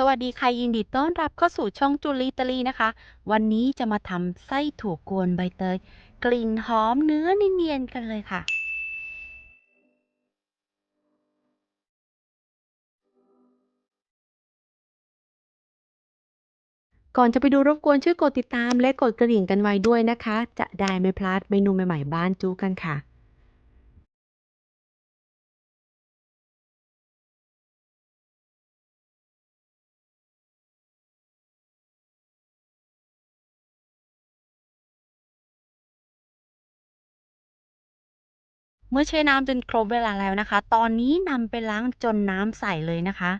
สวัสดีค่ะยินดีต้อนรับเข้าสู่ช่องจูลีตลีนะคะ วันนี้จะมาทำไส้ถั่วกวนใบเตย กลิ่นหอมเนื้อเนียนๆกันเลยค่ะ ก่อนจะไปดูรบกวนช่วยกดติดตามและกดกระดิ่งกันไว้ด้วยนะคะ จะได้ไม่พลาดเมนูใหม่ๆบ้านจูกันค่ะ เมื่อแช่น้ำจนครบเวลาแล้วนะคะ ตอนนี้นำไปล้างจนน้ำใสเลยนะคะ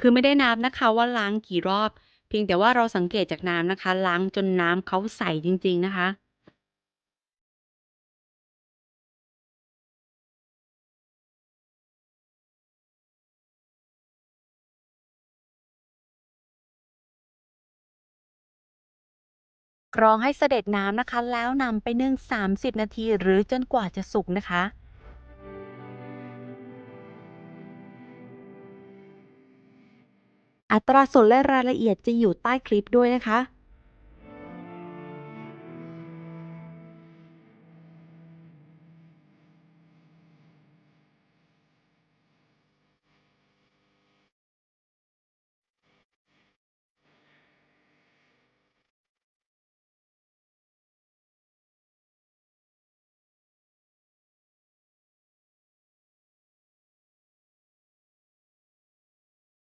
คือไม่ได้นับนะคะว่าล้างกี่รอบ เพียงแต่ว่าเราสังเกตจากน้ำนะคะ ล้างจนน้ำเขาใสจริง ๆนะคะ กรองให้เสด็จน้ำนะคะ แล้วนำไปนึ่ง 30 นาที หรือจนกว่าจะสุกนะคะ อัตราส่วนและรายละเอียดจะอยู่ใต้คลิปด้วยนะคะ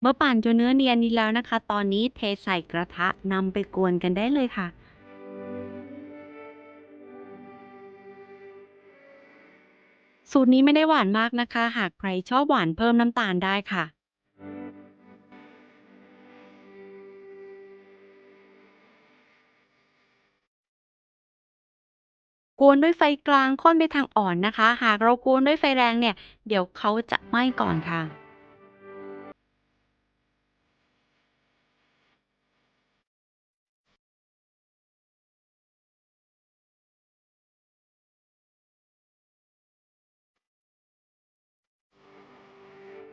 เมื่อปั่นจนเนื้อเนียนนี้แล้วนะคะ ตอนนี้เทใส่กระทะนำไปกวนกันได้เลยค่ะ สูตรนี้ไม่ได้หวานมากนะคะ หากใครชอบหวานเพิ่มน้ำตาลได้ค่ะกวนด้วยไฟกลางค่อนไปทางอ่อนนะคะ หากเรากวนด้วยไฟแรงเนี่ย เดี๋ยวเขาจะไหม้ก่อนค่ะ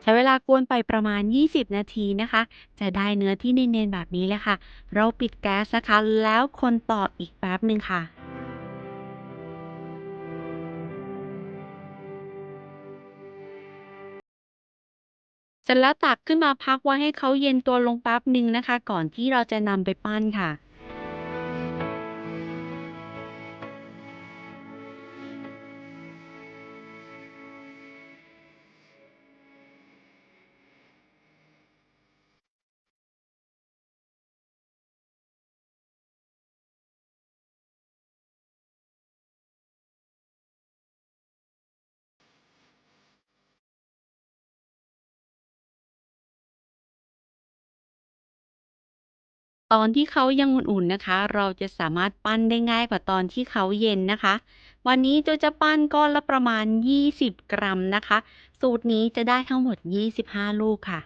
ใช้เวลากวนไปประมาณ 20 นาทีนะคะ จะได้เนื้อที่เนียนๆแบบนี้เลยค่ะ เราปิดแก๊สนะคะ แล้วคนต่ออีกแป๊บหนึ่งค่ะเสร็จแล้วตักขึ้นมาพักไว้ให้เขาเย็นตัวลงแป๊บหนึ่งนะคะ ก่อนที่เราจะนำไปปั้นค่ะ ตอนที่เขายังอุ่นๆนะคะ เราจะสามารถปั้นได้ง่ายกว่าตอนที่เขาเย็นนะคะ วันนี้โจจะปั้นก้อนละประมาณ 20 กรัมนะคะ สูตรนี้จะได้ทั้งหมด 25 ลูกค่ะ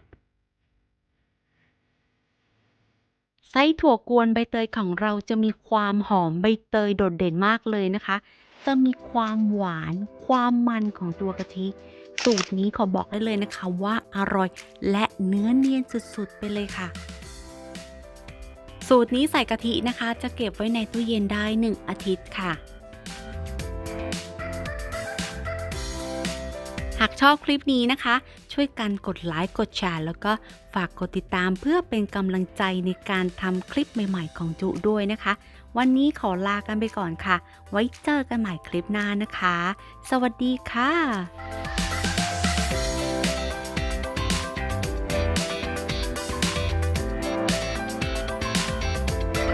ไส้ถั่วกวนใบเตยของเราจะมีความหอมใบเตยโดดเด่นมากเลยนะคะ จะมีความหวาน ความมันของตัวกะทิ สูตรนี้ขอบอกได้เลยนะคะว่าอร่อยและเนื้อเนียนสุดๆไปเลยค่ะ สูตรนี้ใส่กะทินะคะ จะเก็บไว้ในตู้เย็นได้ 1 อาทิตย์ค่ะ หากชอบคลิปนี้นะคะ ช่วยกันกดไลค์กดแชร์แล้วก็ฝากกดติดตามเพื่อเป็นกำลังใจในการทำคลิปใหม่ๆของจุด้วยนะคะ วันนี้ขอลากันไปก่อนค่ะ ไว้เจอกันใหม่คลิปหน้านะคะ สวัสดีค่ะ